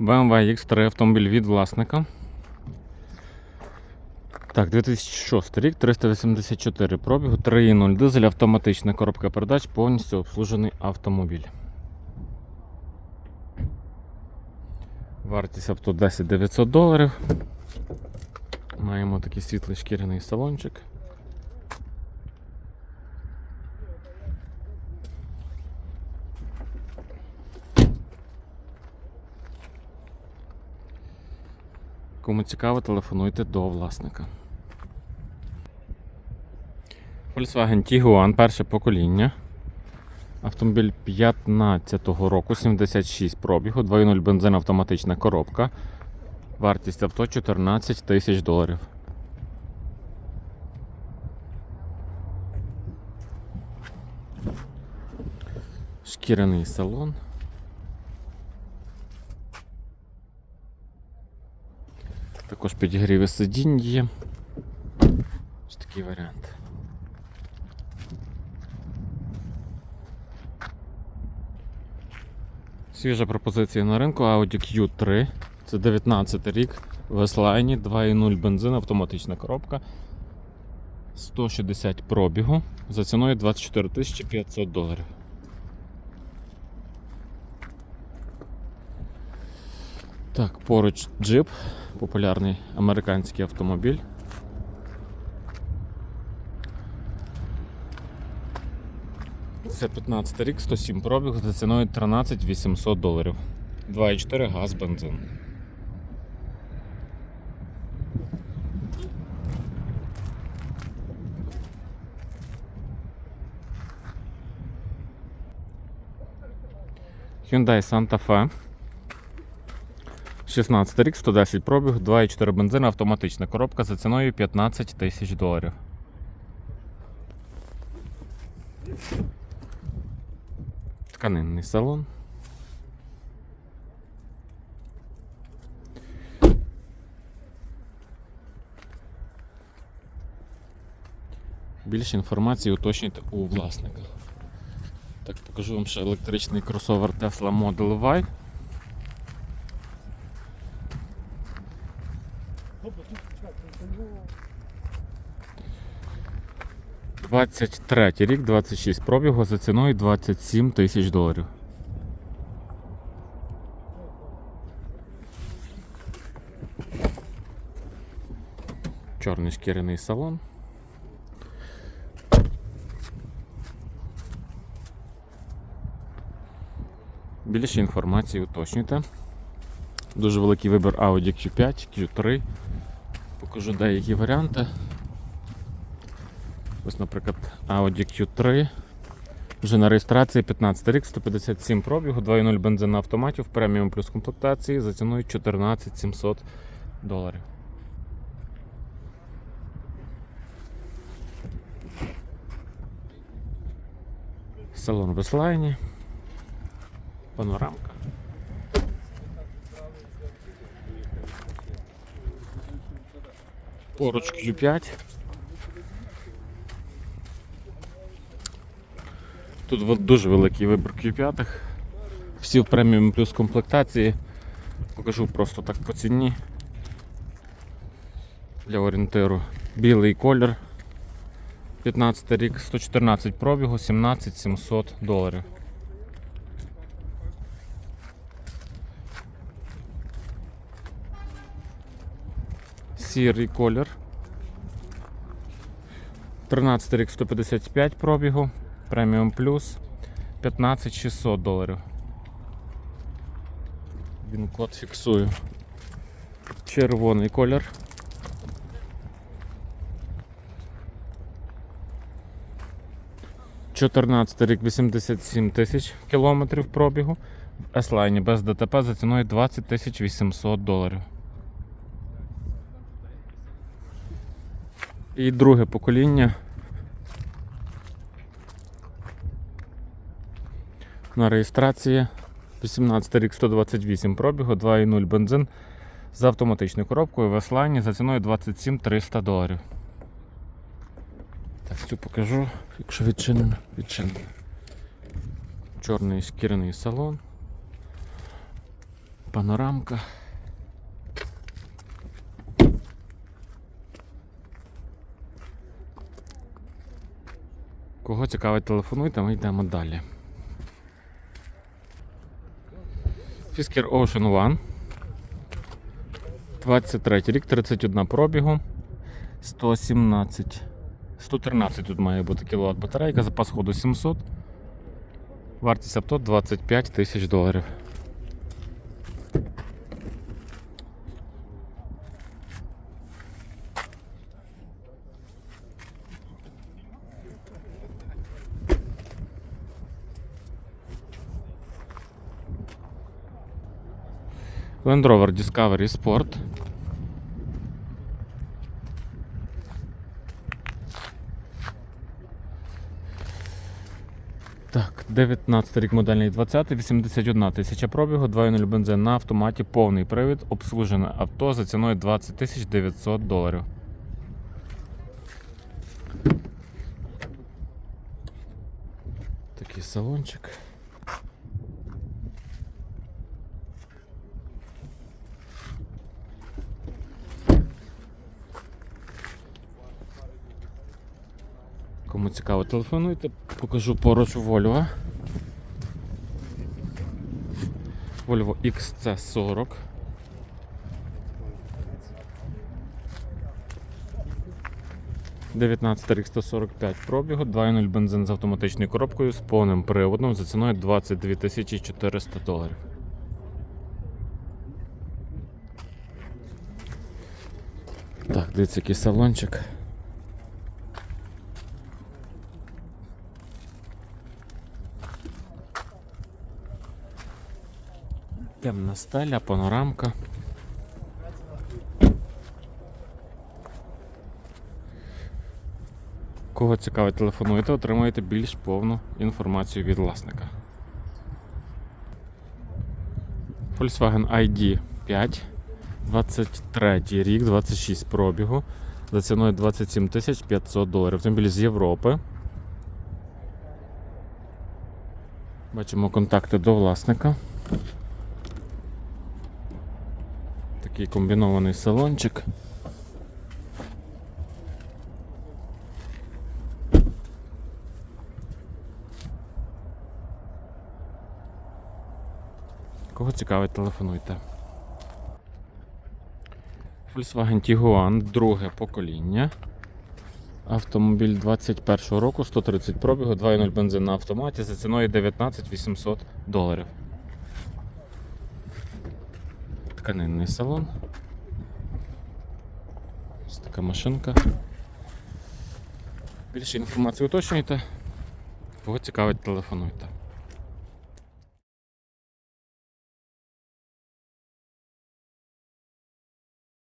BMW X3 автомобіль від власника. Так, 2006 рік, 384 пробігу, 3.0 дизель, автоматична коробка передач, повністю обслужений автомобіль. Вартість авто 10 900 доларів. Маємо такий світлий шкіряний салончик. Кому цікаво, телефонуйте до власника. Volkswagen Tiguan перше покоління. Автомобіль 15-го року, 76 пробігу, 2.0 бензин автоматична коробка. Вартість авто 14 тисяч доларів. Шкіряний салон. Також підігріви сидінь є. Ось такий варіант. Свіжа пропозиція на ринку Audi Q3. Це 19 рік в S-Line, 2.0 бензин, автоматична коробка. 160 пробігу за ціною 24 500 доларів. Так, поруч джип, популярний американський автомобіль. Це 15 рік, 107 пробіг за ціною 13 800 доларів. 2,4 газ бензин. Hyundai Santa Fe. 16 рік, 110 пробіг, 2,4 бензин, автоматична коробка за ціною 15 тисяч доларів. Тканинний салон. Більше інформації уточнюйте у власника. Так, покажу вам ще електричний кросовер Tesla Model Y. 23 рік, 26 пробігу за ціною 27 тисяч доларів. Чорний шкіряний салон. Більше інформації уточнюйте. Дуже великий вибір Audi Q5, Q3. Покажу деякі варіанти. Ось, наприклад, Audi Q3. Вже на реєстрації 15 рік, 157 пробігу, 2.0 бензин на автоматі в преміум плюс комплектації за ціною 14 700 доларів. Салон в Еслайні. Панорамка. Поруч Q5. Тут дуже великий вибір Q5. Всі в преміум плюс комплектації. Покажу просто так по ціні. Для орієнтиру. Білий колір. 15 рік, 114 пробігу, 17 700 доларів. сірий колір. 13 рік 155 пробігу, преміум плюс 15 600 доларів. Він код фіксую. Червоний колір. Чотирнадцятий рік 87 тисяч кілометрів пробігу. В S-Line без ДТП за ціною 20 тисяч 800 доларів. І друге покоління. На реєстрації 18 рік 128 пробігу, 2,0 бензин з автоматичною коробкою в S-Line за ціною 27 300 доларів. Так, цю покажу, якщо відчинено, відчинено. Чорний шкіряний салон. Панорамка. Кого цікавить, телефонуйте, ми йдемо далі. Fisker Ocean One. 23 рік, 31 пробігу, 117. 113 тут має бути кіловат батарейка, запас ходу 700. Вартість авто 25 тисяч доларів. Land Rover Discovery Sport. Так, 19 рік модельний 20, 81 тисяча пробігу, 2.0 бензин на автоматі, повний привід, обслужене авто за ціною 20 тисяч 900 доларів. Такий салончик. Кому цікаво, телефонуйте, покажу поруч Volvo. Volvo XC40. Дев'ятнадцятий рік 145 пробігу, 2.0 бензин з автоматичною коробкою з повним приводом за ціною 22 тисячі 400 доларів. Так, дивіться, який салончик. Темна стеля, панорамка. Кого цікавить, телефонуйте, отримаєте більш повну інформацію від власника. Volkswagen ID 5, 23 рік, 26 пробігу. За ціною 27 тисяч 500 доларів. Автомобіль з Європи. Бачимо контакти до власника. Такий комбінований салончик. Кого цікавить, телефонуйте. Volkswagen Tiguan, друге покоління. Автомобіль 21 року, 130 пробігу, 2.0 бензин на автоматі за ціною 19 800 доларів. Тканинний салон. Ось така машинка. Більше інформації уточнюйте. Кого цікавить, телефонуйте.